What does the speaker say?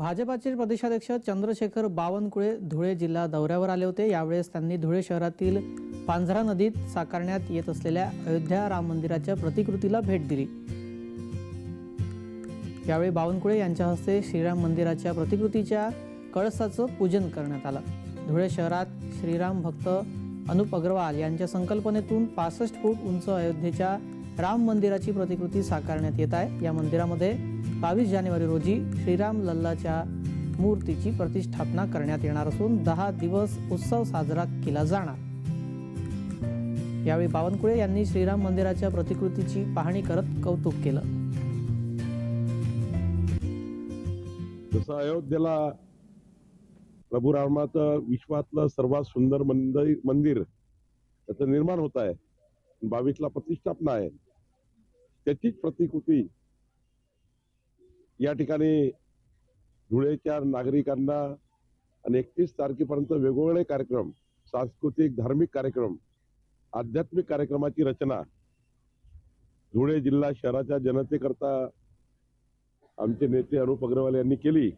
भाजपाचे प्रदेशाध्यक्ष चंद्रशेखर बावनकुळे धुळे जिल्हा दौऱ्यावर आले होते. यावेळेस त्यांनी धुळे शहरातील पांझरा नदीत साकारण्यात येत असलेल्या अयोध्या राम मंदिराच्या प्रतिकृतीला भेट दिली. यावेळी बावनकुळे यांच्या हस्ते श्रीराम मंदिराच्या प्रतिकृतीच्या कळसाचं पूजन करण्यात आलं. धुळे शहरात श्रीराम भक्त अनुप अग्रवाल यांच्या संकल्पनेतून पासष्ट फूट उंच अयोध्येच्या राम मंदिराची प्रतिकृती साकारण्यात येत आहे. या मंदिरामध्ये बावीस जानेवारी रोजी श्रीराम लल्लाच्या मूर्तीची प्रतिष्ठापना करण्यात येणार असून दहा दिवस उत्सव साजरा केला जाणार. यावेळी बावनकुळे यांनी श्रीराम मंदिराच्या प्रतिकृतीची पाहणी करत कौतुक केलं. जसं अयोध्येला प्रभू रामाचं विश्वातलं सर्वात सुंदर मंदिर मंदिर त्याचं निर्माण होत आहे. बावीसला प्रतिष्ठापना आहे. त्याचीच प्रतिकृती या ठिकाणी धुळेच्या नागरिकांना आणि एकतीस तारखेपर्यंत वेगवेगळे कार्यक्रम सांस्कृतिक धार्मिक कार्यक्रम आध्यात्मिक कार्यक्रमाची रचना धुळे जिल्हा शहराच्या जनतेकरता आमचे नेते अनुप अग्रवाल यांनी केली.